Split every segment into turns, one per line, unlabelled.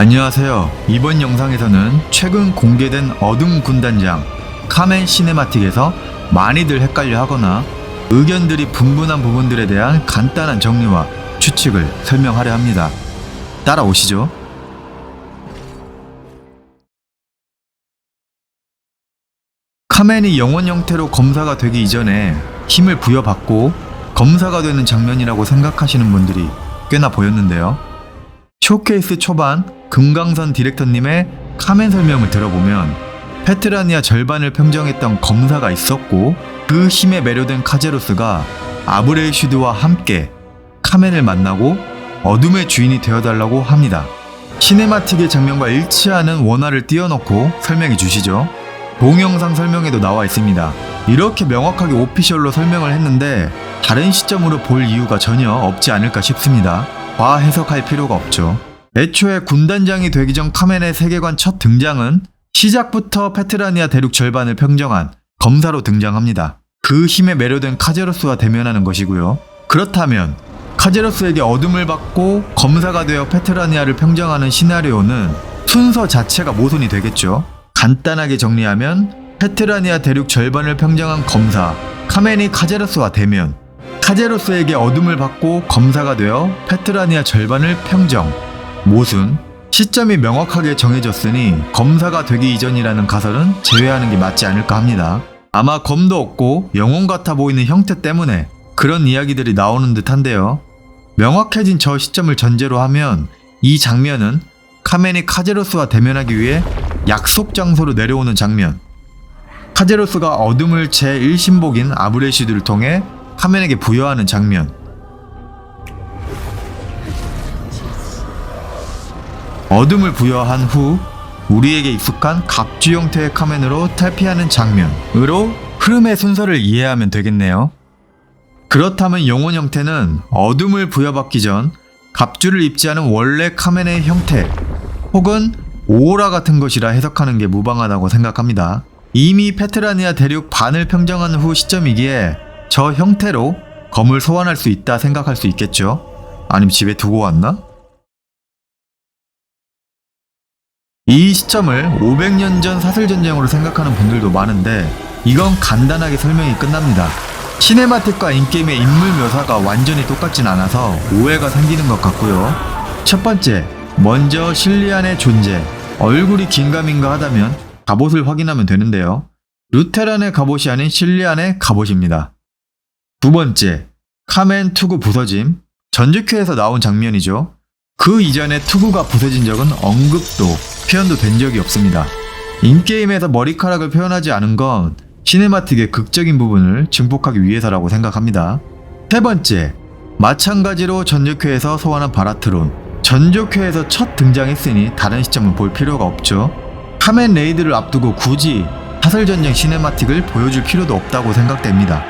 안녕하세요. 이번 영상에서는 최근 공개된 어둠 군단장 카멘 시네마틱에서 많이들 헷갈려 하거나 의견들이 분분한 부분들에 대한 간단한 정리와 추측을 설명하려 합니다. 따라오시죠. 카멘이 영원 형태로 검사가 되기 이전에 힘을 부여받고 검사가 되는 장면이라고 생각하시는 분들이 꽤나 보였는데요. 쇼케이스 초반 금강선 디렉터님의 카멘 설명을 들어보면 페트라니아 절반을 평정했던 검사가 있었고 그 힘에 매료된 카제로스가 아브레이슈드와 함께 카멘을 만나고 어둠의 주인이 되어달라고 합니다. 시네마틱의 장면과 일치하는 원화를 띄워놓고 설명해 주시죠. 동영상 설명에도 나와 있습니다. 이렇게 명확하게 오피셜로 설명을 했는데 다른 시점으로 볼 이유가 전혀 없지 않을까 싶습니다. 과 해석할 필요가 없죠. 애초에 군단장이 되기 전 카멘의 세계관 첫 등장은 시작부터 페트라니아 대륙 절반을 평정한 검사로 등장합니다. 그 힘에 매료된 카제로스와 대면하는 것이고요. 그렇다면 카제로스에게 어둠을 받고 검사가 되어 페트라니아를 평정하는 시나리오는 순서 자체가 모순이 되겠죠. 간단하게 정리하면 페트라니아 대륙 절반을 평정한 검사 카멘이 카제로스와 대면 카제로스에게 어둠을 받고 검사가 되어 페트라니아 절반을 평정 모순 시점이 명확하게 정해졌으니 검사가 되기 이전이라는 가설은 제외하는 게 맞지 않을까 합니다. 아마 검도 없고 영혼 같아 보이는 형태 때문에 그런 이야기들이 나오는 듯 한데요. 명확해진 저 시점을 전제로 하면 이 장면은 카멘이 카제로스와 대면하기 위해 약속 장소로 내려오는 장면. 카제로스가 어둠을 제 1신복인 아브레시드를 통해 카멘에게 부여하는 장면. 어둠을 부여한 후 우리에게 익숙한 갑주 형태의 카멘으로 탈피하는 장면으로 흐름의 순서를 이해하면 되겠네요. 그렇다면 영혼 형태는 어둠을 부여받기 전 갑주를 입지 않은 원래 카멘의 형태 혹은 오라 같은 것이라 해석하는 게 무방하다고 생각합니다. 이미 페트라니아 대륙 반을 평정한 후 시점이기에 저 형태로 검을 소환할 수 있다 생각할 수 있겠죠. 아니면 집에 두고 왔나? 이 시점을 500년 전 사슬전쟁으로 생각하는 분들도 많은데 이건 간단하게 설명이 끝납니다. 시네마틱과 인게임의 인물 묘사가 완전히 똑같진 않아서 오해가 생기는 것 같고요. 첫 번째, 먼저 실리안의 존재, 얼굴이 긴가민가 하다면 갑옷을 확인하면 되는데요. 루테란의 갑옷이 아닌 실리안의 갑옷입니다. 두 번째, 카멘 투구 부서짐, 전주큐에서 나온 장면이죠. 그 이전에 투구가 부서진 적은 언급도 표현도 된 적이 없습니다. 인게임에서 머리카락을 표현하지 않은 건 시네마틱의 극적인 부분을 증폭하기 위해서라고 생각합니다. 세 번째, 마찬가지로 전조큐에서 소환한 바라트론. 전조큐에서 첫 등장했으니 다른 시점은 볼 필요가 없죠. 카멘 레이드를 앞두고 굳이 사설전쟁 시네마틱을 보여줄 필요도 없다고 생각됩니다.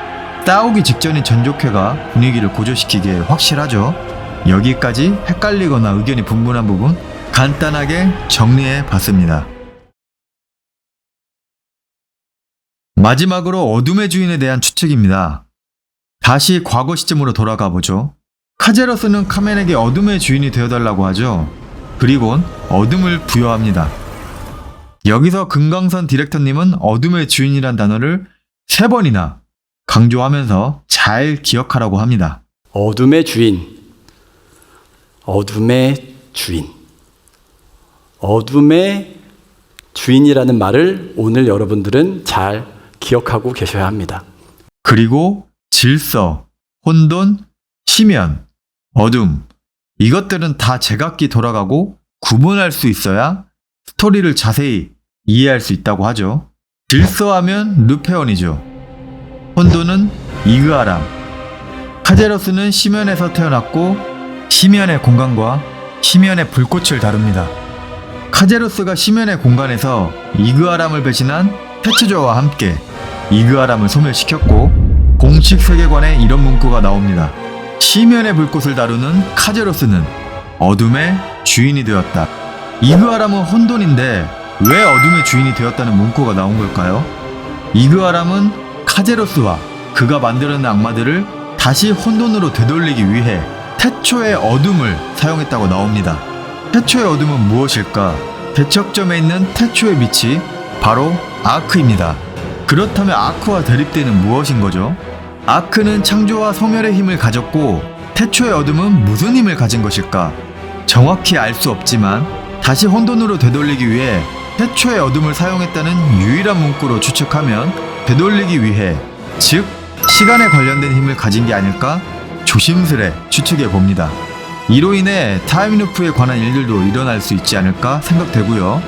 싸우기 직전인 전조큐가 분위기를 고조시키기에 확실하죠. 여기까지 헷갈리거나 의견이 분분한 부분 간단하게 정리해 봤습니다. 마지막으로 어둠의 주인에 대한 추측입니다. 다시 과거 시점으로 돌아가 보죠. 카제로스는 카멘에게 어둠의 주인이 되어달라고 하죠. 그리곤 어둠을 부여합니다. 여기서 금강선 디렉터님은 어둠의 주인이란 단어를 세 번이나 강조하면서 잘 기억하라고 합니다.
어둠의 주인. 어둠의 주인. 어둠의 주인이라는 말을 오늘 여러분들은 잘 기억하고 계셔야 합니다.
그리고 질서, 혼돈, 심연, 어둠 이것들은 다 제각기 돌아가고 구분할 수 있어야 스토리를 자세히 이해할 수 있다고 하죠. 질서하면 루페온이죠. 혼돈은 이그아람. 카제로스는 심연에서 태어났고 심연의 공간과 심연의 불꽃을 다룹니다. 카제로스가 심연의 공간에서 이그아람을 배신한 테츠조와 함께 이그아람을 소멸시켰고 공식 세계관에 이런 문구가 나옵니다. 시면의 불꽃을 다루는 카제로스는 어둠의 주인이 되었다. 이그아람은 혼돈인데 왜 어둠의 주인이 되었다는 문구가 나온 걸까요? 이그아람은 카제로스와 그가 만들어낸 악마들을 다시 혼돈으로 되돌리기 위해 태초의 어둠을 사용했다고 나옵니다. 태초의 어둠은 무엇일까? 대척점에 있는 태초의 빛이 바로 아크입니다. 그렇다면 아크와 대립되는 무엇인 거죠? 아크는 창조와 소멸의 힘을 가졌고 태초의 어둠은 무슨 힘을 가진 것일까? 정확히 알 수 없지만 다시 혼돈으로 되돌리기 위해 태초의 어둠을 사용했다는 유일한 문구로 추측하면 되돌리기 위해 즉 시간에 관련된 힘을 가진 게 아닐까 조심스레 추측해 봅니다. 이로 인해 타임루프에 관한 일들도 일어날 수 있지 않을까 생각되고요.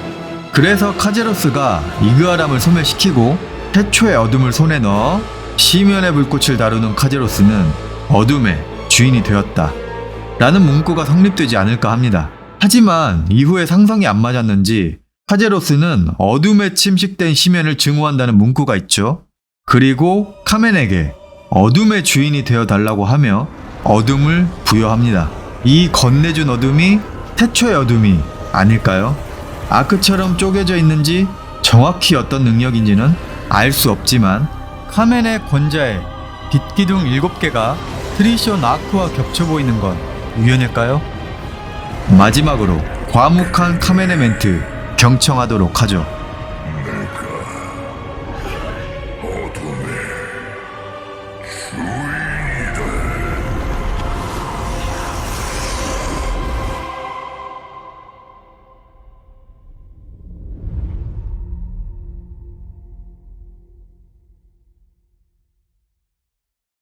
그래서 카제로스가 이그아람을 소멸시키고 태초의 어둠을 손에 넣어 시면의 불꽃을 다루는 카제로스는 어둠의 주인이 되었다. 라는 문구가 성립되지 않을까 합니다. 하지만 이후에 상상이 안 맞았는지 카제로스는 어둠에 침식된 시면을 증오한다는 문구가 있죠. 그리고 카멘에게 어둠의 주인이 되어 달라고 하며 어둠을 부여합니다. 이 건네준 어둠이 태초의 어둠이 아닐까요? 아크처럼 쪼개져 있는지 정확히 어떤 능력인지는 알 수 없지만 카멘의 권자의 빛기둥 7개가 트리시온 아크와 겹쳐 보이는 건 우연일까요? 마지막으로 과묵한 카멘의 멘트 경청하도록 하죠.